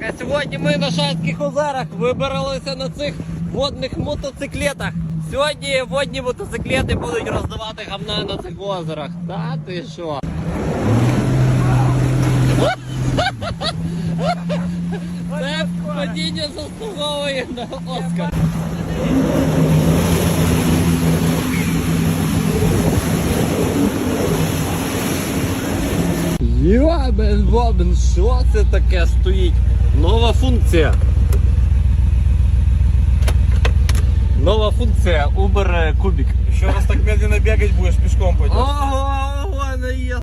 А сьогодні ми на Шацьких озерах вибиралися на цих водних мотоциклетах. Сьогодні водні мотоциклети будуть роздавати гамна на цих озерах. Та ти що? Це падіння заслуговує на Оскар. Йобен бобен, що це таке стоїть? Нова функція. Нова функція Uber е, Кубик. Еще раз так медленно бегать будешь, пешком пойдешь. Ого, вона є.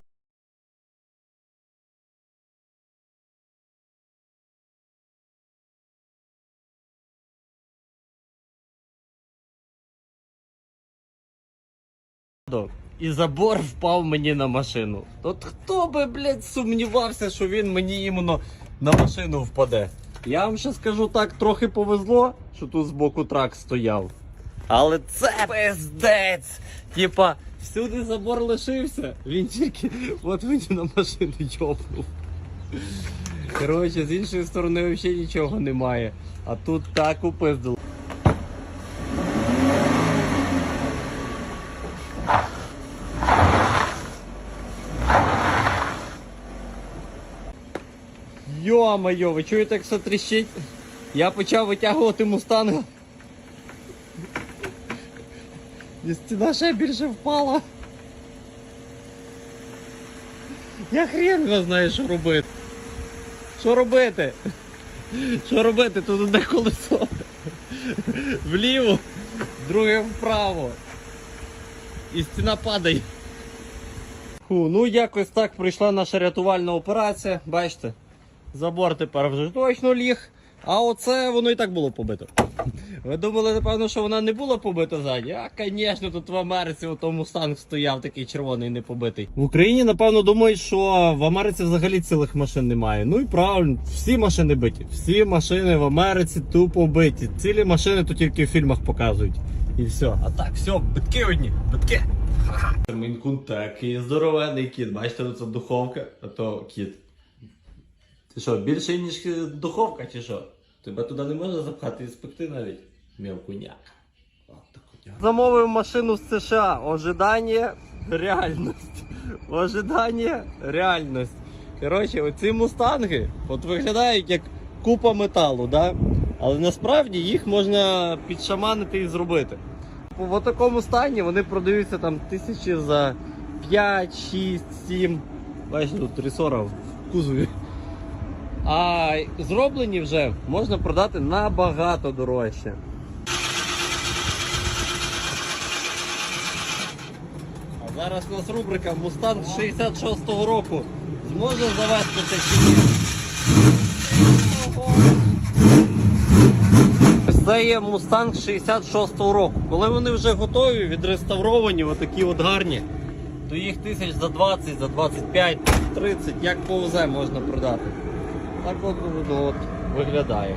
І забор впав мені на машину. От хто би, блядь, сумнівався, що він мені іменно на машину впаде. Я вам ще скажу так, трохи повезло, що тут збоку трак стояв. Але це пиздець! Типа, всюди забор лишився, він тільки от мені на машину йопнув. Коротше, з іншої сторони взагалі нічого немає. А тут так упиздило. Йо-моє, ви чуєте, як все тріщить? Я почав витягувати мустанга. І стіна ще більше впала. Я хрен його знаю, що робити. Що робити? Що робити? Тут одне колесо. Вліво, друге вправо. І стіна падає. Фу, ну якось так пройшла наша рятувальна операція. Бачите, забор тепер вже точно ліг. А оце воно і так було побито. Ви думали, напевно, що вона не була побита ззаді? А, звісно, тут в Америці у тому станк стояв такий червоний не побитий. В Україні, напевно, думають, що в Америці взагалі цілих машин немає. Ну і правильно, всі машини биті. Всі машини в Америці тупо биті. Цілі машини то тільки в фільмах показують. І все. А так, все, битки одні, битки. Мінкун такий здоровенний кіт. Бачите, тут це духовка, а то кіт. Ти що, більше, ніж духовка, чи що? Тебе туди не можна запхати і спекти навіть. М'явкуняк. Замовив машину з США. Ожидання, реальність. Ожидання, реальність. Коротше, оці мустанги от виглядають як купа металу, да? але насправді їх можна підшаманити і зробити. В такому стані вони продаються там тисячі за 5, 6, 7. Бачите, тут ресора в кузові. А зроблені вже можна продати набагато дорожче. А зараз у нас рубрика Мустанг 66-го року. Зможе завести це чи ні? Це є Мустанг 66-го року. Коли вони вже готові, відреставровані, отакі от гарні, то їх тисяч за 20, за 25, 30, як повезе можна продати. Так от, виглядає.